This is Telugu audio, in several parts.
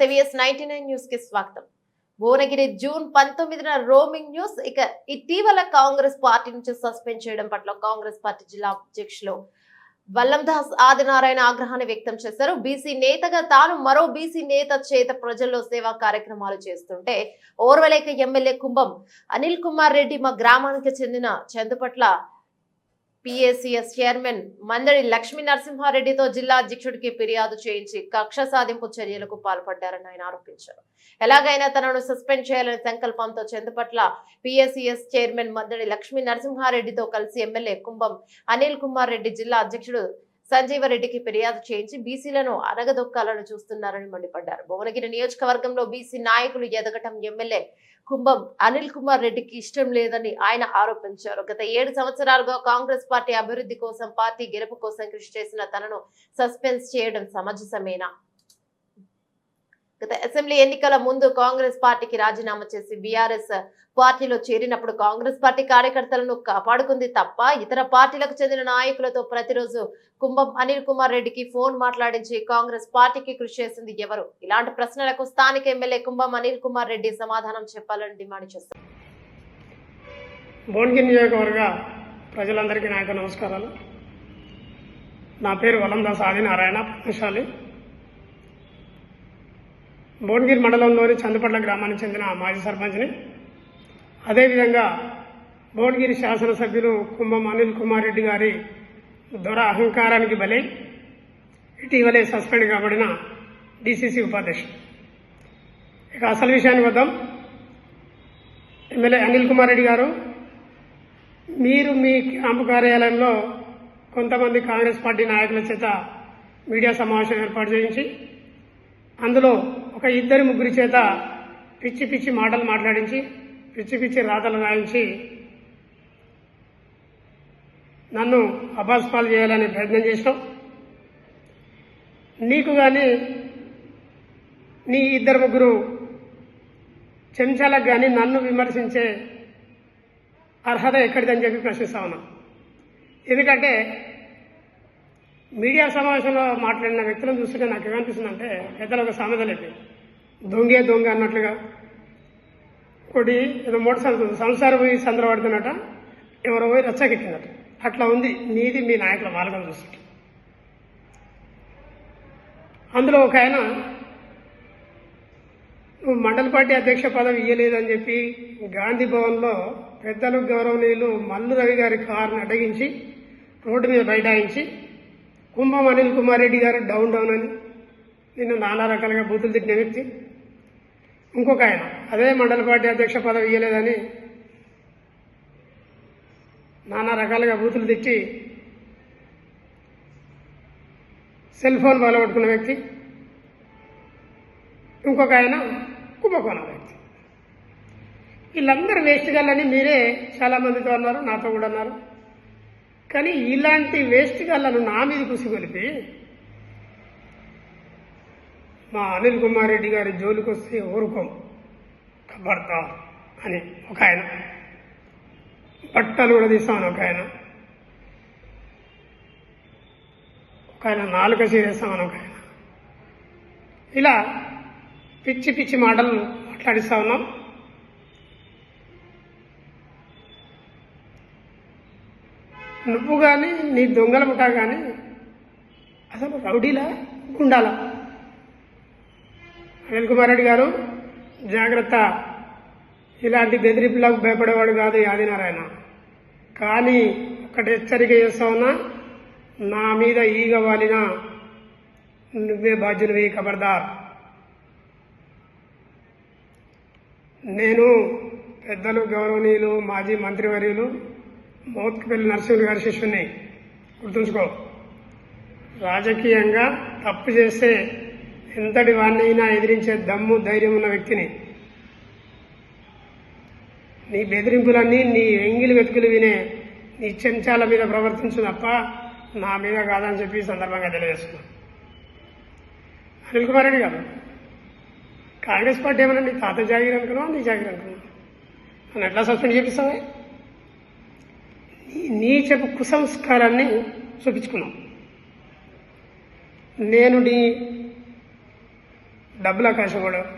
నమస్తే విఎస్ నైన్టీ నైన్ న్యూస్కి స్వాగతం. భువనగిరి జూన్ పంతొమ్మిదిన రోమింగ్ న్యూస్. ఇక ఇటీవల కాంగ్రెస్ పార్టీ నుంచి సస్పెండ్ చేయడం పట్ల కాంగ్రెస్ పార్టీ జిల్లా అధ్యక్షులు వల్లందాస్ ఆదినారాయణ ఆగ్రహాన్ని వ్యక్తం చేశారు. బీసీ నేతగా తాను మరో బీసీ నేత చేత ప్రజల్లో సేవా కార్యక్రమాలు చేస్తుంటే ఓర్వలేక ఎమ్మెల్యే కుంభం అనిల్ కుమార్ రెడ్డి మా గ్రామానికి చెందిన చందుపట్ల పిఏసిఎస్ చైర్మన్ మందడి లక్ష్మీ నరసింహారెడ్డితో జిల్లా అధ్యక్షుడికి ఫిర్యాదు చేయించి కక్ష సాధింపు చర్యలకు పాల్పడ్డారని ఆయన ఆరోపించారు. ఎలాగైనా తనను సస్పెండ్ చేయాలనే సంకల్పంతో చందుపట్ల పిఎస్సిఎస్ చైర్మన్ మందడి లక్ష్మీ నరసింహారెడ్డితో కలిసి ఎమ్మెల్యే కుంభం అనిల్ కుమార్ రెడ్డి జిల్లా అధ్యక్షుడు సంజీవరెడ్డికి ఫిర్యాదు చేయించి బీసీలను అరగదొక్కాలను చూస్తున్నారని మండిపడ్డారు. భువనగిరి నియోజకవర్గంలో బీసీ నాయకులు ఎదగటం ఎమ్మెల్యే కుంభం అనిల్ కుమార్ రెడ్డికి ఇష్టం లేదని ఆయన ఆరోపించారు. గత ఏడు సంవత్సరాలుగా కాంగ్రెస్ పార్టీ అభివృద్ధి కోసం పార్టీ గెలుపు కోసం కృషి చేసిన తనను సస్పెన్స్ చేయడం సమంజసమేనా? గత అసెంబ్లీ ఎన్నికల ముందు కాంగ్రెస్ పార్టీకి రాజీనామా చేసి బీఆర్ఎస్ పార్టీలో చేరినప్పుడు కాంగ్రెస్ పార్టీ కార్యకర్తలను కాపాడుకుంది తప్ప ఇతర పార్టీలకు చెందిన నాయకులతో ప్రతిరోజు కుంభం అనిల్ కుమార్ రెడ్డికి ఫోన్ మాట్లాడించి కాంగ్రెస్ పార్టీకి కృషి చేసింది ఎవరు? ఇలాంటి ప్రశ్నలకు స్థానిక ఎమ్మెల్యే కుంభం అనిల్ కుమార్ రెడ్డి సమాధానం చెప్పాలని డిమాండ్ చేశారు భువనగిరి నియోజకవర్గ ప్రజలందరికీ నా యొక్క నమస్కారాలు. నా పేరు వలందాస్ ఆదినారాయణ భువనగిరి మండలంలోని చందుపట్ల గ్రామానికి చెందిన మాజీ సర్పంచ్ని. అదేవిధంగా భువనగిరి శాసనసభ్యులు కుంభం అనిల్ కుమార్ రెడ్డి గారి దొర అహంకారానికి బలై ఇటీవలే సస్పెండ్ కాబడిన డిసిసి ఉపాధ్యక్షుడు. ఇక అసలు విషయానికి వద్దాం. ఎమ్మెల్యే అనిల్ కుమార్ రెడ్డి గారు మీరు మీ క్యాంపు కార్యాలయంలో కొంతమంది కాంగ్రెస్ పార్టీ నాయకుల చేత మీడియా సమావేశం ఏర్పాటు చేయించి అందులో ఒక ఇద్దరి ముగ్గురి చేత పిచ్చి పిచ్చి మాటలు మాట్లాడించి పిచ్చి పిచ్చి రాతలు రాయించి నన్ను అబాస్పాలు చేయాలని ప్రయత్నం చేసినాం నీకు కానీ నీ ఇద్దరు ముగ్గురు చెంచాలకు కానీ నన్ను విమర్శించే అర్హత ఎక్కడిదని చెప్పి ప్రశ్నిస్తా ఉన్నా. ఎందుకంటే మీడియా సమావేశంలో మాట్లాడిన వ్యక్తులను చూస్తుంటే నాకు ఏమనిపిస్తుందంటే పెద్దలు ఒక సామెత దొంగే దొంగ అన్నట్లుగా. ఒకటి ఏదో మోటార్ సైకిల్ సంసారం పోయి సందరపడుతున్నట ఎవరో పోయి రచ్చకెక్కిందట అట్లా ఉంది నీది మీ నాయకుల మార్గం చూస్తుంటే. అందులో ఒక ఆయన నువ్వు మండల పార్టీ అధ్యక్ష పదవి ఇయ్యలేదని చెప్పి గాంధీ భవన్లో పెద్దలు గౌరవనీయులు మల్లు రవి గారి కారుని అడ్డగించి రోడ్డు మీద బైఠాయించి కుంభం అనిల్ కుమార్ రెడ్డి గారు డౌన్ డౌన్ అని. నిన్ను నానా రకాలుగా బూతులు తిట్టిన వ్యక్తి. ఇంకొక ఆయన అదే మండల పార్టీ అధ్యక్ష పదవి ఇయ్యలేదని నానా రకాలుగా బూతులు తిట్టి సెల్ ఫోన్ బలగొట్టుకున్న వ్యక్తి. ఇంకొక ఆయన కుంభకోణం వ్యక్తి. వీళ్ళందరూ వేస్ట్ గల్లని మీరే చాలా మందితో అన్నారు నాతో కూడా అన్నారు. కానీ ఇలాంటి వేస్ట్ గల్లను నా మీద కుసిగొలిపి మా అనిల్ కుమార్ రెడ్డి గారి జోలికి వస్తే ఊరుకోం కబడతా అని ఒక ఆయన. బట్టలు కూడా తీస్తామని ఒక ఆయన. ఒక ఆయన నాలుక చేరేస్తామని ఒక ఆయన. ఇలా పిచ్చి పిచ్చి మాటలు మాట్లాడిస్తా ఉన్నాం. నువ్వు కానీ నీ దొంగల ముఠా కానీ అసలు రౌడీలా? గుండాలా? అనిల్ కుమార్ రెడ్డి గారు జాగ్రత్త. ఇలాంటి బెదిరింపులకు భయపడేవాడు కాదు ఆదినారాయణ కానీ ఒకటి హెచ్చరిక చేస్తా నా మీద ఈగ వాలిన నువ్వే బాధ్యునివి ఖబర్దార్. నేను పెద్దలు గౌరవనీయులు మాజీ మంత్రివర్యులు మోత్కుపల్లి నరసింహులు గారి శిష్యుని గుర్తుంచుకో. రాజకీయంగా తప్పు చేస్తే ఎంతటి వాడినైనా ఎదిరించే దమ్ము ధైర్యం ఉన్న వ్యక్తిని. నీ బెదిరింపులన్నీ నీ ఎంగిలి వెతుకులు వినే నీ చెంచాల మీద ప్రవర్తించు తప్ప నా మీద కాదని చెప్పి సందర్భంగా తెలియజేస్తున్నాను. అనిల్ కుమార్ రెడ్డి గారు కాంగ్రెస్ పార్టీ ఏమైనా నీ తాత జాగిరి అనుకున్నావా నీ జాగిరి అనుకున్నావా? నన్ను ఎట్లా సస్పెండ్ చేపిస్తావా? నీచపు కుసంస్కారాన్ని చూపించుకున్నాం. నేను నీ డబ్బుల కూడా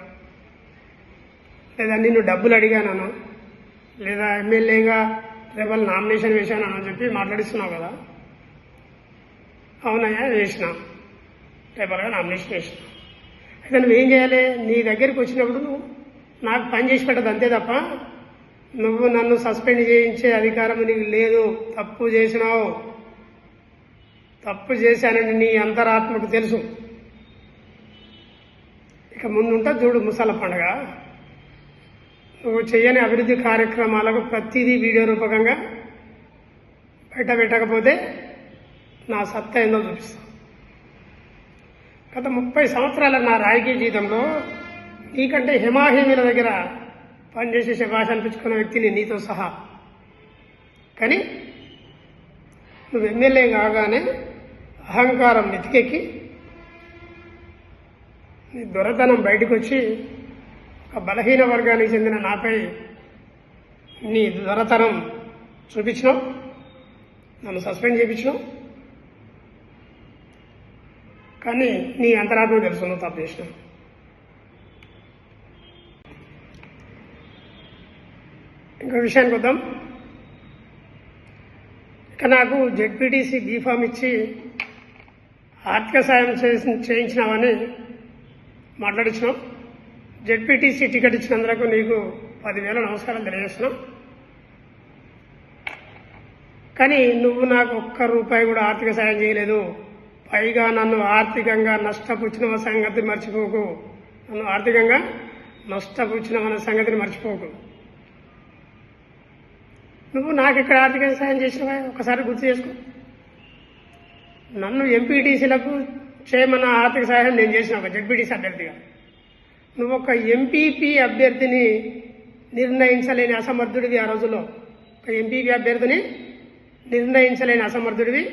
లేదా నిన్ను డబ్బులు అడిగానను లేదా ఎమ్మెల్యేగా రేపు నామినేషన్ వేశాను అని చెప్పి మాట్లాడిస్తున్నావు కదా. అవునయ్యా వేసిన. రేపలుగా నామినేషన్ వేసిన. అయితే నువ్వేం చేయాలి? నీ దగ్గరికి వచ్చినప్పుడు నువ్వు నాకు పని చేసి పెట్టదు అంతే తప్ప నువ్వు నన్ను సస్పెండ్ చేయించే అధికారం నీకు లేదు. తప్పు చేసినావు. తప్పు చేశానని నీ అంతరాత్మకు తెలుసు. ఇక ముందుంటా చూడు ముసల పండుగ. నువ్వు చేయని అభివృద్ధి కార్యక్రమాలకు ప్రతిదీ వీడియో రూపకంగా బయట పెట్టకపోతే నా సత్తా ఏందో చూపిస్తాను గత ముప్పై సంవత్సరాల నా రాజకీయ జీవితంలో నీకంటే హిమాహిమీల దగ్గర పనిచేసి శభాష అనిపించుకున్న వ్యక్తిని నీతో సహా. కానీ నువ్వు ఎమ్మెల్యే కాగానే అహంకారం నెతికెక్కి నీ దొరతనం బయటకు వచ్చి ఒక బలహీన వర్గానికి చెందిన నాపై నీ దొరతనం చూపించినావు నన్ను సస్పెండ్ చేయించినావు. కానీ నీ అంతరాత్మ తెలుసు నువ్వు తప్పు చేసినావు. ఇంకో విషయానికి వద్దాం. ఇక నాకు జెడ్పీటీసీ బీఫామ్ ఇచ్చి ఆర్థిక సాయం చేసి చేయించినామని మాట్లాడించినాం జెడ్పీటీసీ టికెట్ ఇచ్చినందుకు నీకు పదివేల నమస్కారం తెలియజేస్తున్నాం. కానీ నువ్వు నాకు ఒక్క రూపాయి కూడా ఆర్థిక సాయం చేయలేదు. పైగా నన్ను ఆర్థికంగా నష్టపుచ్చిన సంగతి మర్చిపోకు. నన్ను ఆర్థికంగా నష్టపుచ్చిన సంగతిని మర్చిపోకు. నువ్వు నాకు ఇక్కడ ఆర్థిక సాయం చేసినవా? ఒకసారి గుర్తు చేసుకో. నన్ను ఎంపీటీసీలకు చేయమన్న ఆర్థిక సహాయం నేను చేసిన ఒక జడ్పీటీసీ అభ్యర్థిగా. నువ్వు ఒక ఎంపీపీ అభ్యర్థిని నిర్ణయించలేని అసమర్థుడివి ఆ రోజుల్లో. ఒక ఎంపీపీ అభ్యర్థిని నిర్ణయించలేని అసమర్థుడివి.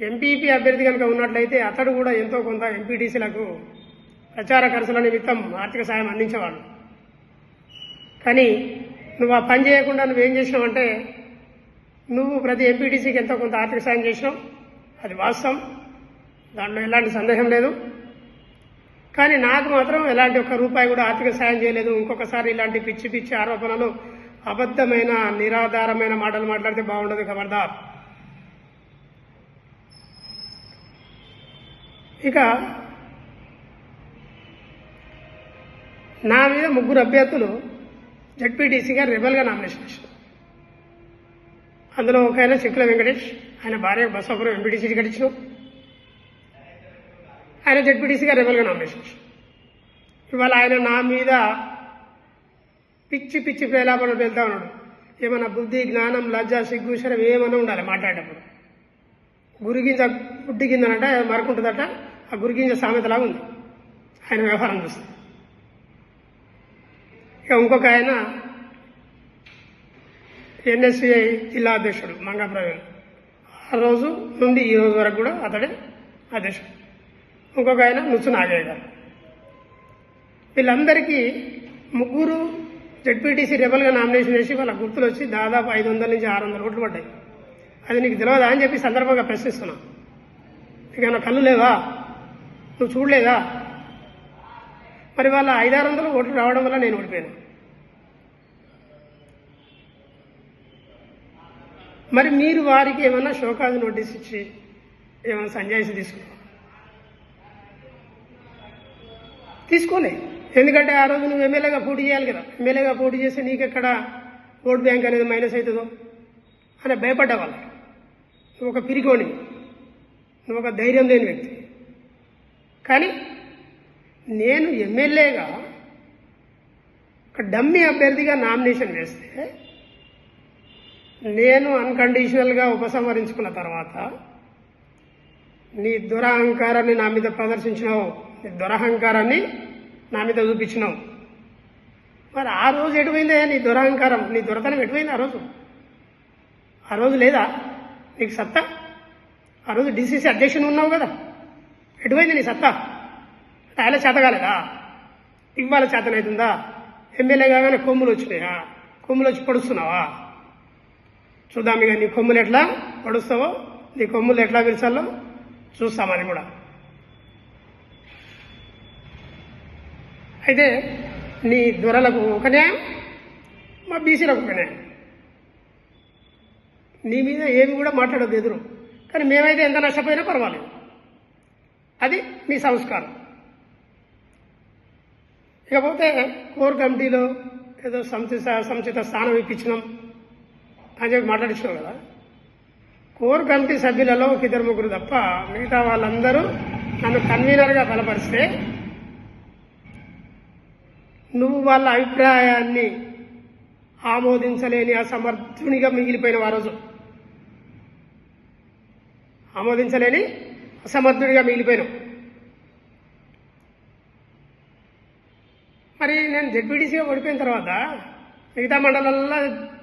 ఎంపీపీ అభ్యర్థి కనుక ఉన్నట్లయితే అతడు కూడా ఎంతో కొంత ఎంపీటీసీలకు ప్రచార ఖర్చుల నిమిత్తం ఆర్థిక సాయం అందించేవాడు. కానీ నువ్వు ఆ పని చేయకుండా నువ్వేం చేసినావంటే నువ్వు ప్రతి ఎంపీటీసీకి ఎంతో కొంత ఆర్థిక సాయం చేసినావు. అది వాస్తవం. దాంట్లో ఎలాంటి సందేహం లేదు. కానీ నాకు మాత్రం ఎలాంటి ఒక్క రూపాయి కూడా ఆర్థిక సాయం చేయలేదు. ఇంకొకసారి ఇలాంటి పిచ్చి పిచ్చి ఆరోపణలు అబద్ధమైన నిరాధారమైన మాటలు మాట్లాడితే బాగుండదు ఖబర్దార్ ఇక నా మీద ముగ్గురు అభ్యర్థులు జడ్పీటీసీగా రెబల్గా నామినేషన్ చేశారు. అందులో ఒక ఆయన చిక్కుల వెంకటేష్ ఆయన భార్య బసాపురం ఎంపీటీసీ టికెట్ ఇచ్చినాం ఆయన జడ్పీటీసీగా రెబల్గా నామినేషన్ ఇవాళ ఆయన నా మీద పిచ్చి పిచ్చి ప్రేలాపనలు వెళ్తా ఉన్నాడు. ఏమన్నా బుద్ధి జ్ఞానం లజ్జ సిగ్గు శరం ఏమన్నా ఉండాలి మాట్లాడేటప్పుడు. గురిగింజ బుడ్డి కిందనంట మరకుంటుందట ఆ గురిగింజ సామెతలాగా ఉంది. ఆయన వ్యవహారం చూస్తుంది ఇక ఇంకొక ఆయన ఎన్ఎస్సిఐ జిల్లా అధ్యక్షుడు మంగా ప్రవీణ్ ఆ రోజు నుండి ఈ రోజు వరకు కూడా అతడే అధ్యక్షుడు. ఇంకొక ఆయన నుచ్చు నాగయ్య గారు. వీళ్ళందరికీ ముగ్గురు జడ్పీటీసీ రెబల్గా నామినేషన్ చేసి వాళ్ళ గుర్తులు వచ్చి దాదాపు ఐదు వందల నుంచి ఆరు వందల ఓట్లు పడ్డాయి. అది నీకు తెలియదా అని చెప్పి సందర్భంగా ప్రశ్నిస్తున్నా. నీకన్నా కళ్ళు లేదా నువ్వు చూడలేదా? మరి వాళ్ళ ఐదారు వందలు ఓట్లు రావడం వల్ల నేను ఓడిపోయాను. మరి మీరు వారికి ఏమన్నా షోకాజ్ నోటీస్ ఇచ్చి ఏమైనా సంజాయిషి తీసుకున్నా తీసుకోలే ఎందుకంటే ఆ రోజు నువ్వు ఎమ్మెల్యేగా పోటీ చేయాలి కదా. ఎమ్మెల్యేగా పోటీ చేస్తే నీకు ఎక్కడ ఓట్ బ్యాంక్ అనేది మైనస్ అవుతుందో అని భయపడ్డవాళ్ళు నువ్వు ఒక పిరికోని నువ్వు ఒక ధైర్యం లేని వ్యక్తి. కానీ నేను ఎమ్మెల్యేగా ఒక డమ్మి అభ్యర్థిగా నామినేషన్ వేస్తే నేను అన్కండిషనల్గా ఉపసంహరించుకున్న తర్వాత నీ దురహంకారాన్ని నా మీద ప్రదర్శించినావు నీ దురహంకారాన్ని నా మీద చూపించినావు. మరి ఆ రోజు ఎటుపోయిందే నీ దురహంకారం నీ దొరతనం ఎటుపోయింది ఆ రోజు? ఆ రోజు లేదా? నీకు సత్తా? ఆ రోజు డిసిసి అధ్యక్షుని ఉన్నావు కదా. ఎటుపోయింది నీ సత్తా? ఆయన చేత కాలేదా? ఇవాళ చేతనవుతుందా ఎమ్మెల్యే కాగానే కొమ్ములు వచ్చినాయా? కొమ్ములు వచ్చి పొడుస్తున్నావా? చూద్దాం ఇక నీ కొమ్ములు ఎట్లా పడుస్తావో నీ కొమ్ములు ఎట్లా పిలిచాలో చూస్తామని కూడా. అయితే నీ దొరలకు ఒక న్యాయం మా బీసీలకు ఒక న్యాయం. నీ మీద ఏమి కూడా మాట్లాడద్దు ఎదురు. కానీ మేమైతే ఎంత నష్టపోయినా పర్వాలేదు. అది మీ సంస్కారం. ఇకపోతే కోర్ కమిటీలో ఏదో సంచిత సంచిత స్థానం ఇప్పించినాం. అని చెప్పి కదా. కోర్ కమిటీ సభ్యులలో ఒక ఇద్దరు ముగ్గురు తప్ప మిగతా వాళ్ళందరూ నన్ను కన్వీనర్గా బలపరిస్తే నువ్వు వాళ్ళ అభిప్రాయాన్ని ఆమోదించలేని అసమర్థునిగా మిగిలిపోయిన ఆ రోజు. ఆమోదించలేని అసమర్థుడిగా మిగిలిపోయినావు. మరి నేను జడ్పీటీసీగా ఓడిపోయిన తర్వాత మిగతా మండలాల్లో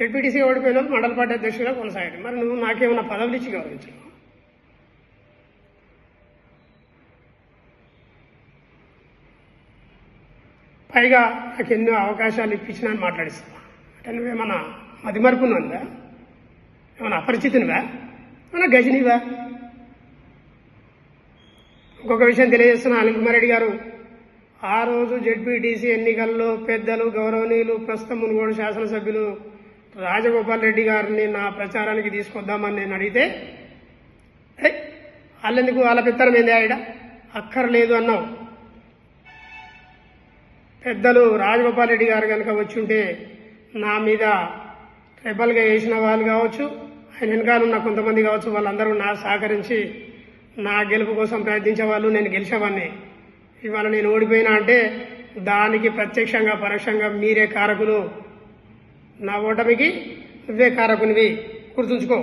జెడ్పీటీసీగా ఓడిపోయిన వాళ్ళు మండల పార్టీ అధ్యక్షుడిగా కొనసాగాడు. మరి నువ్వు నాకేమైనా పదవులు ఇచ్చి గౌరవించావు పైగా నాకు ఎన్నో అవకాశాలు ఇప్పించినా అని మాట్లాడిస్తున్నా. అంటే నువ్వేమన్నా మతిమరుపునుందా ఏమన్నా అపరిచితునివా? ఏమన్నా గజనివా? ఇంకొక విషయం తెలియజేస్తున్నా అనిల్ కుమార్ రెడ్డి గారు. ఆ రోజు జెడ్పీటీసీ ఎన్నికల్లో పెద్దలు గౌరవనీయులు ప్రస్తుతం మునుగోడు శాసనసభ్యులు రాజగోపాల్ రెడ్డి గారిని నా ప్రచారానికి తీసుకొద్దామని నేను అడిగితే వాళ్ళెందుకు? వాళ్ళ పెత్తనం ఏంది ఆవిడ అక్కర్లేదు అన్నావు. పెద్దలు రాజగోపాల్ రెడ్డి గారు కనుక వచ్చి ఉంటే నా మీద రెబల్గా వేసిన వాళ్ళు కావచ్చు ఆయన వెనకాల ఉన్న కొంతమంది కావచ్చు వాళ్ళందరూ నా సహకరించి నా గెలుపు కోసం ప్రయత్నించే వాళ్ళు నేను గెలిచేవాడిని ఇవాళ నేను ఓడిపోయినా అంటే దానికి ప్రత్యక్షంగా పరోక్షంగా మీరే కారకులు. నా ఓటమికి నువ్వే కారకునివి గుర్తుంచుకో.